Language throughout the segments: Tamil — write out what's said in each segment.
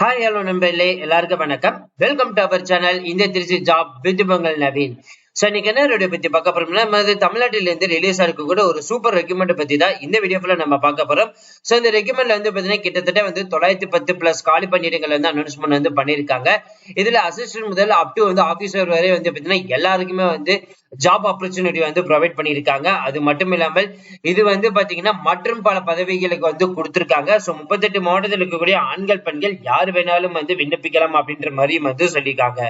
ஹாய் ஹலோ நண்பர்களே. எல்லாருக்கும் வணக்கம். வெல்கம் டு அவர் சேனல் இந்த Trichy job with Pongal Naveen. So இன்னைக்கு என்ன வீடியோ பத்தி பார்க்க போறோம்னா நம்ம தமிழ்நாட்டில இருந்து ரிலீஸ் ஆயிருக்க கூட ஒரு சூப்பர் ரெக்யூமெண்ட் பத்தி தான் இந்த வீடியோ ஃபுல்லா நம்ம பார்க்க போறோம். சோ இந்த ரெக்யூமெண்ட்ல வந்து பாத்தீங்கன்னா கிட்டத்தட்ட வந்து தொள்ளாயிரத்தி பத்து பிளஸ் காலி பணியிடங்கள் வந்து அனௌன்ஸ்மெண்ட் வந்து பண்ணிருக்காங்க இதுல அசிஸ்டன்ட் முதல் அப் டு வந்து ஆபீசர் வரை வந்து பாத்தீங்கன்னா எல்லாருக்குமே வந்து ஜாப் ஆப்பர்ச்சுனிட்டி வந்து ப்ரொவைட் பண்ணியிருக்காங்க. அது மட்டும் இல்லாமல் இது வந்து பாத்தீங்கன்னா மற்றும் பல பதவிகளுக்கு வந்து கொடுத்துருக்காங்க. சோ முப்பத்தெட்டு மாவட்டத்தில் இருக்கக்கூடிய ஆண்கள் பெண்கள் யார் வேணாலும் வந்து விண்ணப்பிக்கலாம் அப்படின்ற மாதிரி வந்து சொல்லியிருக்காங்க.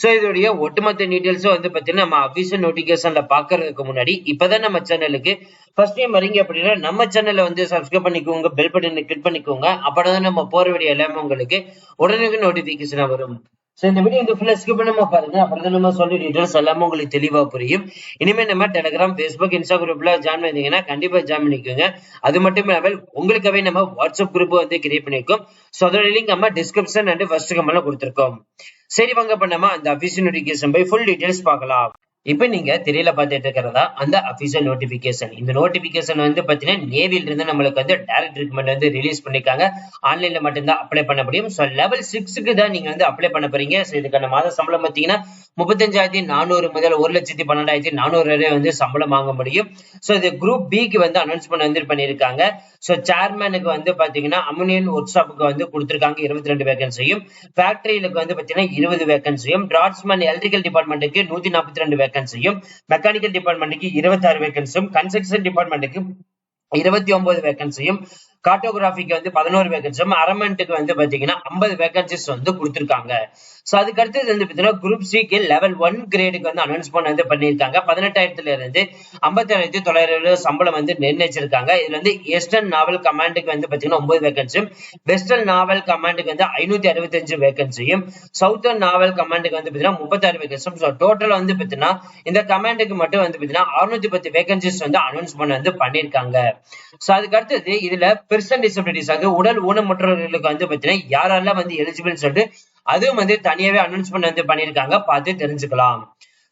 சோ இதோடைய ஒட்டுமொத்த டீட்டெயில்ஸும் வந்து பாத்தீங்கன்னா நம்ம அஃபீஷியல் நோட்டிஃபிகேஷனில் பாக்குறதுக்கு முன்னாடி இப்பதான் நம்ம சேனலுக்கு ஃபர்ஸ்ட் டைம் வரீங்க அப்படின்னா நம்ம சேனலை வந்து சப்ஸ்கிரைப் பண்ணிக்கோங்க பெல் பட்டனை கிளிக் பண்ணிக்கோங்க. அப்பதான் நம்ம போற வீடியோ எல்லாமே உங்களுக்கு உடனே நோட்டிஃபிகேஷனாக வரும். சோ இந்த வீடியோ இந்த ஃபுல்லா ஸ்கிப் பண்ணாம பாருங்க. அப்புறம் நம்ம சொல்ல டீடைல்ஸ் எல்லாமே உங்களுக்கு தெளிவா புரியும். இனிமே நம்ம டெலிகிராம் ஃபேஸ்புக் இன்ஸ்டா குரூப்ல ஜாயின் பண்ணிருந்தீங்கன்னா கண்டிப்பா ஜாயின் பண்ணிக்கோங்க. அது மட்டும் இல்லாமல் உங்களுக்காகவே நம்ம வாட்ஸ்அப் குரூப் வந்து கிரியேட் பண்ணிருக்கோம். சோ அதோட லிங்க் நம்ம டிஸ்கிரிப்ஷன் அண்ட் ஃபர்ஸ்ட் கமெண்ட்ல கொடுத்துருக்கோம். சரி வாங்க பண்ணாம அந்த அபிஷியல் நோட்டிபிகேஷன் போய் ஃபுல் டீடைல்ஸ் பார்க்கலாம். இப்போ நீங்க திரையில பார்த்துட்டு இருக்கிறதா? அந்த அபிஷியல் நோட்டிபிகேஷன் இந்த நோட்டிபிகேஷன் வந்து பாத்தீங்கன்னா நேவில இருந்து நம்மளுக்கு வந்து டைரக்ட் ட்ரீட்மெண்ட் வந்து ரிலீஸ் பண்ணிருக்காங்க. ஆன்லைன்ல மட்டும்தான் அப்ளை பண்ண முடியும். ஸோ லெவல் சிக்ஸுக்கு தான் நீங்க வந்து அப்ளை பண்ண போறீங்க. ஸோ இதுக்கான மாத சம்பளம் பார்த்தீங்கன்னா முப்பத்தஞ்சாயிரத்தி நானூறு முதல் ஒரு லட்சத்தி பன்னெண்டாயிரத்தி நானூறு வரை வந்து சம்பளம் வாங்க முடியும். ஸோ இது குரூப் பிக்கு வந்து அனௌன்ஸ்மெண்ட் வந்து பண்ணியிருக்காங்க ஸோ சேர்மேனுக்கு வந்து பாத்தீங்கன்னா அமுனியன் ஒர்க் ஷாப்புக்கு வந்து கொடுத்துருக்காங்க. இருபத்தி ரெண்டு வேகன்சியும் ஃபேக்டரிகளுக்கு வந்து பாத்தீங்கன்னா இருபது வேகன்சியும் டிராட்ஸ்மேன் எலக்ட்ரிக்கல் டிபார்ட்மெண்ட்டுக்கு நூத்தி நாற்பத்தி ரெண்டு வேகன்சியும் மெக்கானிக்கல் டிபார்ட்மெண்ட்டுக்கு இருபத்தி ஆறு வேகன்சியும் கன்ஸ்ட்ரக்ஷன் டிபார்ட்மெண்ட்டுக்கு இருபத்தி ஒன்பது வேகன்சியும் கார்டோகிராஃபிக்கு வந்து பதினோரு வேகன்சியும் அரமெண்ட்டுக்கு வந்து பாத்தீங்கன்னா ஐம்பது வேகன்சிஸ் வந்து கொடுத்துருக்காங்க. சோ அதுக்கு அடுத்தது வந்து பாத்தீங்கன்னா குரூப் சிக்கு லெவல் ஒன் கிரேடுக்கு வந்து அனௌன்ஸ்மெண்ட் வந்து பண்ணியிருக்காங்க. பதினெட்டாயிரத்துல இருந்து ஐம்பத்தாயிரத்தி தொள்ளாயிரம் சம்பளம் வந்து நிர்ணயிச்சிருக்காங்க. இதுல வந்து எஸ்டர்ன் நாவல் கமாண்டுக்கு வந்து பாத்தீங்கன்னா ஒன்பது வேகன்சியும் வெஸ்டர்ன் நாவல் கமாண்டுக்கு வந்து ஐநூத்தி அறுபத்தஞ்சு வேகன்சியும் சவுத்தர்ன் நாவல் கமாண்டுக்கு வந்து பாத்தீங்கன்னா முப்பத்தாறு வேகன்சியும் ஸோ டோட்டல் வந்து பாத்தீங்கன்னா இந்த கமாண்டுக்கு மட்டும் வந்து பாத்தீங்கன்னா அறுநூத்தி பத்து வேகன்சிஸ் வந்து அனௌன்ஸ்மெண்ட் வந்து பண்ணியிருக்காங்க. சோ அதுக்கு அடுத்தது இதுல பெர்சன் டிசபிலிட்டிஸ் அது உடல் ஊனமுற்றவர்களுக்கு வந்து பார்த்தீங்கன்னா யாரெல்லாம் வந்து எலிஜிபிள்னு சொல்லிட்டு அதுவும் வந்து தனியாவே அனௌன்ஸ்மெண்ட் வந்து பண்ணியிருக்காங்க. பார்த்து தெரிஞ்சுக்கலாம்.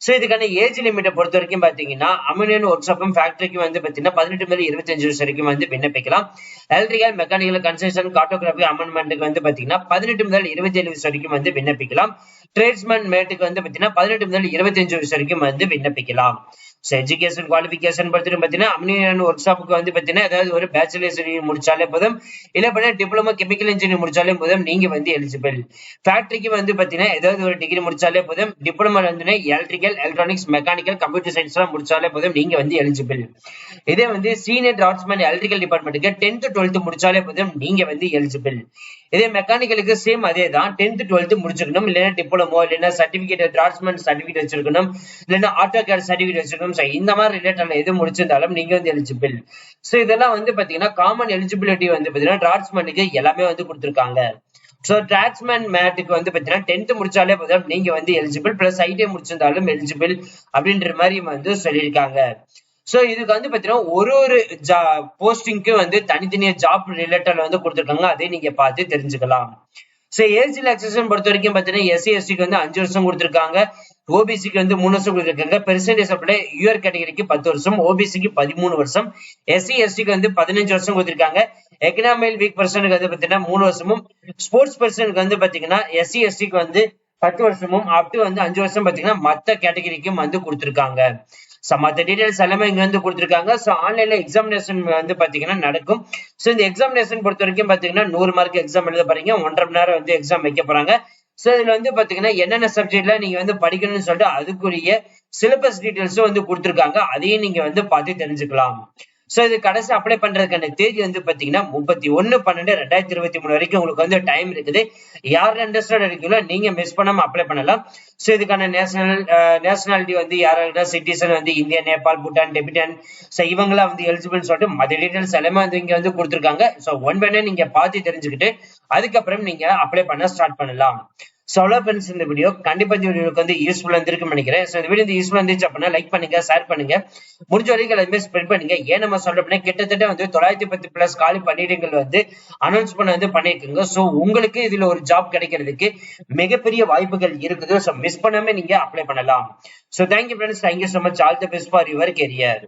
ஸோ இதுக்கான ஏஜ் லிமிட்டை பொறுத்த வரைக்கும் பார்த்தீங்கன்னா அமினியன் ஒர்க் ஷாப்பும் ஃபேக்டரிக்கும் வந்து பார்த்தீங்கன்னா பதினெட்டு முதல் இருபத்தஞ்சு வருஷம் வரைக்கும் வந்து விண்ணப்பிக்கலாம். எலக்ட்ரிக்கல் மெக்கானிக்கல் கன்ஸ்ட்ரக்ஷன் கார்டோகிராஃபி அமெண்ட்மெண்ட்டுக்கு வந்து பார்த்தீங்கன்னா பதினெட்டு முதல் இருபத்தி ஏழு வருஷம் வரைக்கும் வந்து விண்ணப்பிக்கலாம். ட்ரேட்ஸ்மேன் மேட்டுக்கு வந்து பார்த்தீங்கன்னா பதினெட்டு முதல் இருபத்தஞ்சு வருஷம் வரைக்கும் வந்து விண்ணப்பிக்கலாம். எஜுகேஷன் குவாலிஃபிகேஷன் பார்த்துட்டு பார்த்தீங்கன்னா அம்னியன் ஒர்க் ஷாப்புக்கு வந்து பார்த்தீங்கன்னா ஏதாவது ஒரு பேச்சுலர்ஸ் டிகிரி முடிச்சாலே போதும். இல்லை பண்ண டிப்ளமோ கெமிக்கல் இன்ஜினியர் முடிச்சாலே போதும். நீங்க வந்து எலிஜிபிள் ஃபேக்டரிக்கு வந்து பார்த்தீங்கன்னா ஏதாவது ஒரு டிகிரி முடிச்சாலே போதும். டிப்ளமோ வந்து electrical electronics mechanical computer science எல்லாம் முடிச்சாலே போதும். நீங்க வந்து எலிஜிபிள் இதே வந்து சீனியர் டிராட்ஸ்மேன் எலக்ட்ரிக்கல் டிபார்ட்மெண்ட்டுக்கு டென்த் டுவெல்த் முடிச்சாலே போதும். நீங்க வந்து எலிஜிபிள் இதே மெக்கானிக்கலுக்கு சேம் அதே தான் டென்த் டுவெல்த் முடிச்சுக்கணும் இல்லைன்னா டிப்ளமோ இல்லைன்னா சர்டிபிகேட் டிராட்ஸ்மேன் சர்டிபிகேட் வச்சிருக்கணும். இல்லைன்னா ஆட்டோ கேட் சர்டிபிகேட் வச்சிருக்கணும். ஸோ இந்த மாதிரி ரிலேட்டடான எது முடிச்சிருந்தாலும் நீங்க வந்து எலிஜிபிள் ஸோ இதெல்லாம் வந்து பாத்தீங்கன்னா காமன் எலிஜிபிலிட்டி வந்து பாத்தீங்கன்னா டிராட்ஸ்மேனுக்கு எல்லாமே வந்து கொடுத்துருக்காங்க. ஸோ டிராட்ஸ்மேன் மேட்டுக்கு வந்து பாத்தீங்கன்னா டென்த் முடிச்சாலே போதும். நீங்க வந்து எலிஜிபிள் பிளஸ் ஐடிஐ முடிச்சிருந்தாலும் எலிஜிபிள் அப்படின்ற மாதிரி வந்து சொல்லியிருக்காங்க. சோ இதுக்கு வந்து பாத்தீங்கன்னா ஒரு ஒரு ஜா போஸ்டிங்க்கு வந்து தனித்தனியா ஜாப் ரிலேட்டட் வந்து கொடுத்துருக்காங்க. அதை நீங்க பார்த்து தெரிஞ்சுக்கலாம். சோ ஏஜ் ரிலாக்ஸேஷன் பொறுத்த வரைக்கும் பாத்தீங்கன்னா எஸ்சி எஸ்டிக்கு வந்து அஞ்சு வருஷம் கொடுத்துருக்காங்க. ஓபிசிக்கு வந்து மூணு வருஷம் கொடுத்துருக்காங்க. பெர்சன்டேஜ் அப்படியே யூஆர் கேட்டகரிக்கு பத்து வருஷம் ஓபிசிக்கு பதிமூணு வருஷம். எஸ்சி எஸ்டிக்கு வந்து பதினஞ்சு வருஷம் கொடுத்துருக்காங்க. எக்கனாமிக் வீக் பர்சனுக்கு வந்து பாத்தீங்கன்னா மூணு வருஷமும். ஸ்போர்ட்ஸ் பர்சனுக்கு வந்து பாத்தீங்கன்னா எஸ்சி எஸ்டிக்கு வந்து பத்து வருஷமும். அப்படி வந்து அஞ்சு வருஷம் பாத்தீங்கன்னா மத்த கேட்டகரிக்கும் வந்து கொடுத்துருக்காங்க. ஸோ மற்ற டீடைல்ஸ் எல்லாமே இங்க வந்து கொடுத்துருக்காங்க ஸோ ஆன்லைன்ல எக்ஸாமினேஷன் வந்து பாத்தீங்கன்னா நடக்கும். ஸோ இந்த எக்ஸாமினேஷன் பொறுத்த வரைக்கும் பாத்தீங்கன்னா நூறு மார்க் எக்ஸாம் எழுத போறீங்க. ஒன்றரை மணி நேரம் வந்து எக்ஸாம் வைக்க போறாங்க. ஸோ இதுல வந்து பாத்தீங்கன்னா என்னென்ன சப்ஜெக்ட்ல நீங்க வந்து படிக்கணும்னு சொல்லிட்டு அதுக்குரிய சிலபஸ் டீடைல்ஸும் வந்து கொடுத்துருக்காங்க. அதையும் நீங்க வந்து பார்த்து தெரிஞ்சுக்கலாம். சோ இது கடைசி அப்ளை பண்றதுக்கான தேதி வந்து பாத்தீங்கன்னா முப்பத்தி ஒன்னு பன்னெண்டு ரெண்டாயிரத்தி இருபத்தி மூணு வரைக்கும் உங்களுக்கு வந்து டைம் இருக்குது. யார் இன்ட்ரெஸ்டட் இருக்கீங்களோ நீங்க மிஸ் பண்ணாம அப்ளை பண்ணலாம். சோ இதுக்கான நேஷனல் நேஷனாலிட்டி வந்து யாராவது சிட்டிசன் வந்து India Nepal Bhutan Tibetan. So இவங்களாம் வந்து எலிஜிபிள் சொல்லிட்டு மற்ற டீடைல்ஸ் எல்லாமே வந்து இங்க வந்து கொடுத்துருக்காங்க. சோ ஒன் பை நீங்க பார்த்து தெரிஞ்சுக்கிட்டு அதுக்கப்புறம் நீங்க அப்ளை பண்ண ஸ்டார்ட் பண்ணலாம். ஸோ அவ்வளோ ஃப்ரெண்ட்ஸ் இந்த வீடியோ கண்டிப்பா இந்த வீடியோக்கு வந்து யூஸ்ஃபுல்லா இருந்திருக்குன்னு நினைக்கிறேன். ஸோ இந்த வீடியோ வந்து யூஸ்ஃபுல்லா இருந்துச்சு அப்படின்னா லைக் பண்ணுங்க ஷேர் பண்ணுங்க. முடிஞ்ச வரைக்கும் எல்லாமே ஸ்ப்ரெட் பண்ணுங்க. ஏன் நம்ம சொல்றோம்னா கிட்டத்தட்ட வந்து தொள்ளாயிரத்தி பத்து பிளஸ் காலி பணியிடங்கள் வந்து அனௌன்ஸ் பண்ண வந்து பண்ணிருக்குங்க ஸோ உங்களுக்கு இதுல ஒரு ஜாப் கிடைக்கிறதுக்கு மிகப்பெரிய வாய்ப்புகள் இருக்குது. ஸோ மிஸ் பண்ணாம நீங்க அப்ளை பண்ணலாம். So thank you friends thank you so much all the best for your career